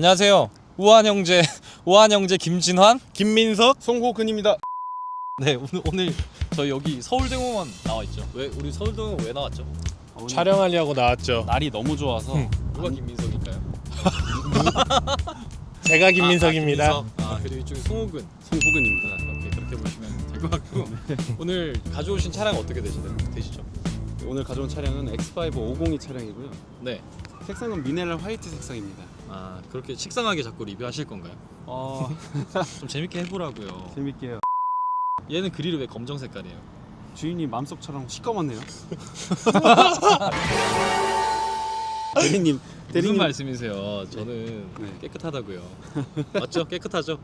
안녕하세요. 우한 형제 우한 형제 김진환. 김민석, 송호근입니다. 네 오늘 오늘 저희 여기 서울대공원 나와 있죠. 왜 우리 서울대공원 왜 나왔죠? 촬영하려고 나왔죠. 날이 너무 좋아서 누가 김민석일까요? 제가 김민석입니다. 아, 김민석. 아 그리고 이쪽에 송호근. 송호근입니다. 아, 오케이 그렇게 보시면 될 것 같고 오늘 가져오신 차량 어떻게 되시, 되시죠? 오늘 가져온 차량은 X5 502 차량이고요. 네. 색상은 미네랄 화이트 색상입니다. 아 그렇게 식상하게 자꾸 리뷰하실 건가요? 어, 좀 재밌게 해보라고요. 재밌게요. 얘는 그릴이 왜 검정 색깔이에요? 주인이 맘속처럼 시꺼멓네요. 대리님, 무슨 대리님 말씀이세요? 저는 네. 깨끗하다고요. 맞죠? 깨끗하죠?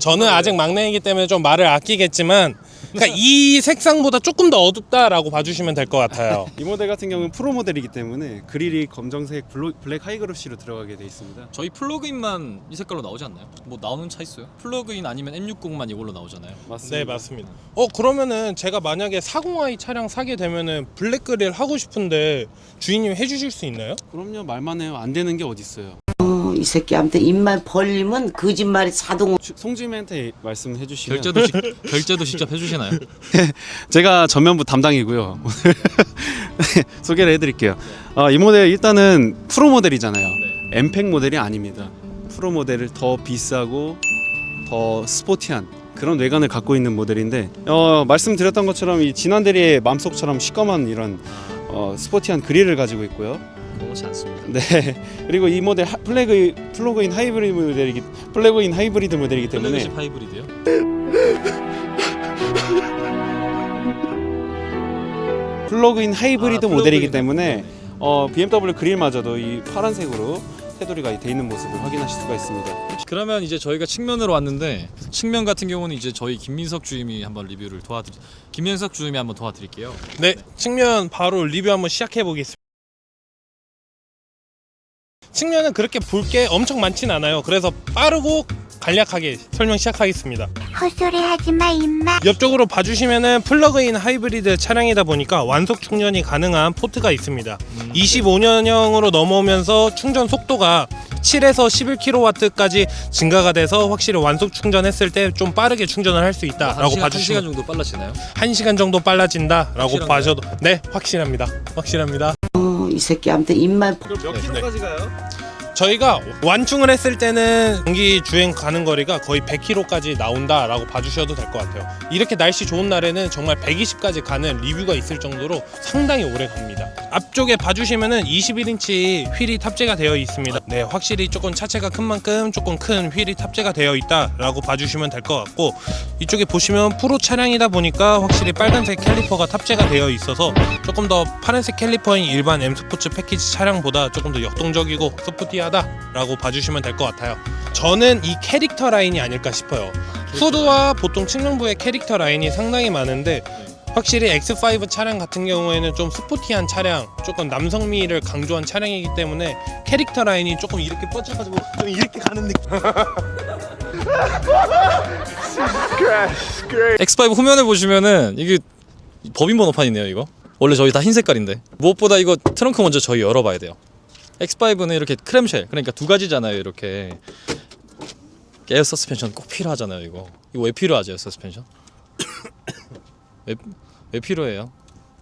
저는 아직 막내이기 때문에 좀 말을 아끼겠지만 그러니까 이 색상보다 조금 더 어둡다라고 봐주시면 될 것 같아요. 이 모델 같은 경우는 프로 모델이기 때문에 그릴이 검정색 블루, 블랙 하이그로시로 들어가게 돼 있습니다. 저희 플러그인만 이 색깔로 나오지 않나요? 뭐 나오는 차 있어요? 플러그인 아니면 M60만 이걸로 나오잖아요. 맞습니다. 네 맞습니다. 어 그러면은 제가 만약에 40i 차량 사게 되면은 블랙 그릴 하고 싶은데 주인님 해주실 수 있나요? 그럼요, 말만 해요. 안 되는 게 어디 있어요. 어, 이 새끼한테 입만 벌리면 거짓말이 자동 송주임한테 말씀해 주시면 결제도 직, 결제도 직접 해주시나요? 제가 전면부 담당이고요. 오늘 소개를 해드릴게요. 어, 이 모델 일단은 프로 모델이잖아요. 네. 엠팩 모델이 아닙니다. 프로 모델을 더 비싸고 더 스포티한 그런 외관을 갖고 있는 모델인데 어, 말씀드렸던 것처럼 이 진한 대리의 맘속처럼 시꺼먼 이런 어, 스포티한 그릴을 가지고 있고요. 그렇지 않습니다. 네 그리고 이 모델 하, 플래그 플러그인 하이브리드 모델이기 플래그인 하이브리드 모델이기 때문에 플래그십 하이브리드요? 플러그인 하이브리드 아, 모델이기 플러그인. 때문에 네네. 어, BMW 그릴마저도 이 파란색으로 테두리가 돼 있는 모습을 확인하실 수가 있습니다. 그러면 이제 저희가 측면으로 왔는데 측면 같은 경우는 이제 저희 김민석 주임이 한번 리뷰를 도와드 김민석 주임이 한번 도와드릴게요. 네 측면 바로 리뷰 한번 시작해 보겠습니다. 측면은 그렇게 볼 게 엄청 많진 않아요. 그래서 빠르고 간략하게 설명 시작하겠습니다. 헛소리 하지 마, 임마. 옆쪽으로 봐주시면은 플러그인 하이브리드 차량이다 보니까 완속 충전이 가능한 포트가 있습니다. 25년형으로 넘어오면서 충전 속도가 7에서 11kW까지 증가가 돼서 확실히 완속 충전했을 때 좀 빠르게 충전을 할수 있다라고 한 시간, 한 시간 봐주시면 정도 빨라지나요? 1시간 정도 빨라진다라고 확실한가요? 봐셔도 네 확실합니다. 확실합니다. 어, 이 새끼한테 입만 벌- 몇 네, 킬로까지 가요? 저희가 완충을 했을 때는 경기 주행 가는 거리가 거의 100km까지 나온다라고 봐주셔도 될 것 같아요. 이렇게 날씨 좋은 날에는 정말 120까지 가는 리뷰가 있을 정도로 상당히 오래 갑니다. 앞쪽에 봐주시면은 21인치 휠이 탑재가 되어 있습니다. 네, 확실히 조금 차체가 큰 만큼 조금 큰 휠이 탑재가 되어 있다라고 봐주시면 될 것 같고 이쪽에 보시면 프로 차량이다 보니까 확실히 빨간색 캘리퍼가 탑재가 되어 있어서 조금 더 파란색 캘리퍼인 일반 M 스포츠 패키지 차량보다 조금 더 역동적이고 스포티하다라고 봐주시면 될 것 같아요. 저는 이 캐릭터 라인이 아닐까 싶어요. 후드와 보통 측면부의 캐릭터 라인이 상당히 많은데 확실히 X5 차량 같은 경우에는 좀 스포티한 차량, 조금 남성미를 강조한 차량이기 때문에 캐릭터 라인이 조금 이렇게 뻗쳐가지고 좀 이렇게 가는 느낌. X5 후면을 보시면은 이게 법인 번호판이네요 이거. 원래 저희 다 흰 색깔인데. 무엇보다 이거 트렁크 먼저 저희 열어봐야 돼요. X5는 이렇게 크램쉘 그러니까 두 가지잖아요 이렇게. 에어 서스펜션 꼭 필요하잖아요 이거. 이거 왜 필요하죠 에어 서스펜션? 왜, 왜 필요해요?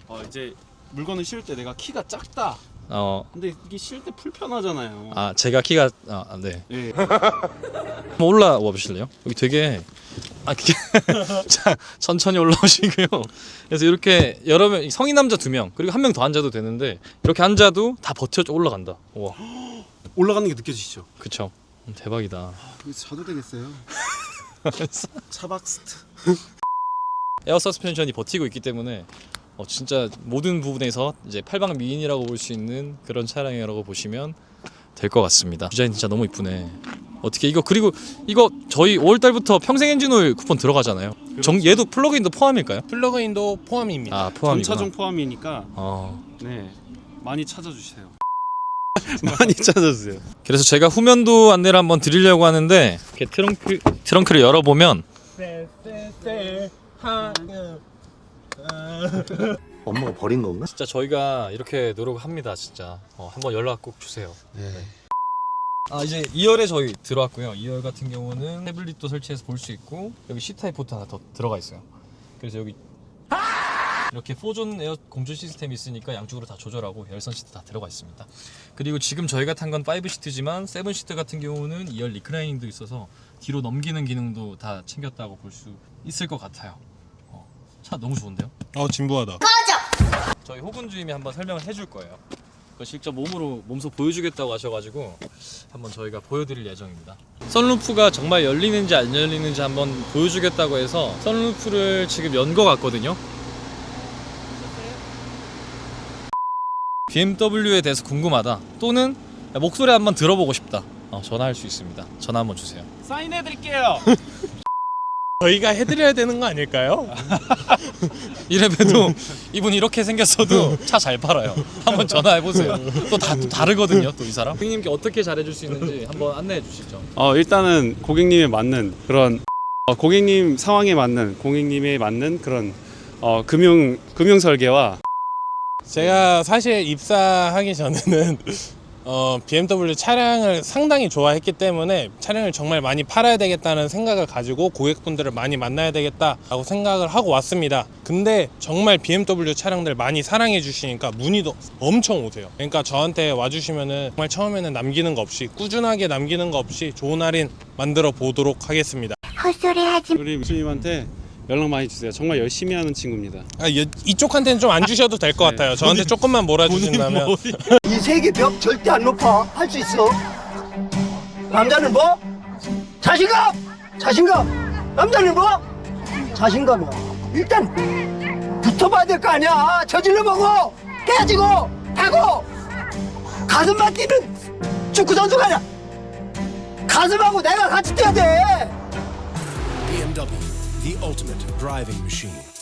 어, 이제 물건을 씌울 때 내가 키가 작다. 어, 근데 이게 씌울 때 불편하잖아요. 아 제가 키가 아, 네 예. 한번 올라와 보실래요? 여기 되게 아 그게 자 천천히 올라오시고요. 그래서 이렇게 여러 명 성인 남자 두 명 그리고 한 명 더 앉아도 되는데 이렇게 앉아도 다 버텨 올라간다. 와 올라가는 게 느껴지시죠? 그쵸 음, 대박이다. 이거 자도 되겠어요. 차박스트. 에어 서스펜션이 버티고 있기 때문에 어, 진짜 모든 부분에서 이제 팔방 미인이라고 볼 수 있는 그런 차량이라고 보시면 될 것 같습니다. 디자인 진짜 너무 이쁘네. 어떻게 이거 그리고 이거 저희 5월 달부터 평생 엔진오일 쿠폰 들어가잖아요. 정 얘도 플러그인도 포함일까요? 플러그인도 포함입니다. 아 포함이구나. 전차종 포함이니까 어. 네 많이 찾아주세요. 많이 찾아주세요. 그래서 제가 후면도 안내를 한번 드리려고 하는데 이렇게 트렁크 트렁크를 열어보면 엄마가 버린 건가? 진짜 저희가 이렇게 노력합니다 진짜 어, 한번 연락 꼭 주세요. 아 이제 2열에 저희 들어왔고요. 2열 같은 경우는 태블릿도 설치해서 볼 수 있고 여기 C 타입 포트 하나 더 들어가 있어요. 그래서 여기 이렇게 4존 에어 공조 시스템이 있으니까 양쪽으로 다 조절하고 열선 시트 다 들어가 있습니다. 그리고 지금 저희가 탄 건 5 시트지만 7 시트 같은 경우는 2열 리크라이닝도 있어서 뒤로 넘기는 기능도 다 챙겼다고 볼 수 있을 것 같아요. 어, 차 너무 좋은데요? 어 진부하다. 저희 호군 주임이 한번 설명을 해줄 거예요. 그 직접 몸으로 몸소 보여주겠다고 하셔가지고 한번 저희가 보여드릴 예정입니다. 선루프가 정말 열리는지 안 열리는지 한번 보여주겠다고 해서 선루프를 지금 연 거 같거든요. BMW에 대해서 궁금하다 또는 목소리 한번 들어보고 싶다. 어, 전화할 수 있습니다. 전화 한번 주세요. 사인해드릴게요. 저희가 해드려야 되는 거 아닐까요? 이래봬도 이분 이렇게 생겼어도 차 잘 팔아요. 한번 전화해 보세요. 또 다 다르거든요. 또 이 사람. 고객님께 어떻게 잘해줄 수 있는지 한번 안내해 주시죠. 어, 일단은 고객님에 맞는 그런 어, 고객님 상황에 맞는 고객님에 맞는 그런 어, 금융 금융 설계와 제가 사실 입사하기 전에는 어, BMW 차량을 상당히 좋아했기 때문에 차량을 정말 많이 팔아야 되겠다는 생각을 가지고 고객분들을 많이 만나야 되겠다라고 생각을 하고 왔습니다. 근데 정말 BMW 차량들 많이 사랑해 주시니까 문의도 엄청 오세요. 그러니까 저한테 와주시면은 정말 처음에는 남기는 거 없이 꾸준하게 남기는 거 없이 좋은 할인 만들어 보도록 하겠습니다. 헛소리 하지 우리 주임한테 연락 많이 주세요. 정말 열심히 하는 친구입니다. 아, 이- 이쪽한테는 좀 안 주셔도 될 것 같아요. 저한테 조금만 몰아주신다면. 이 세계 벽 절대 안 높아. 할 수 있어. 남자는 뭐? 자신감! 자신감! 남자는 뭐? 자신감이야. 일단 붙어봐야 될 거 아니야. 저질러 보고 깨지고 하고 가슴만 뛰는 축구 선수가 아니야. 가슴하고 내가 같이 뛰어야 돼. BMW, the ultimate driving machine.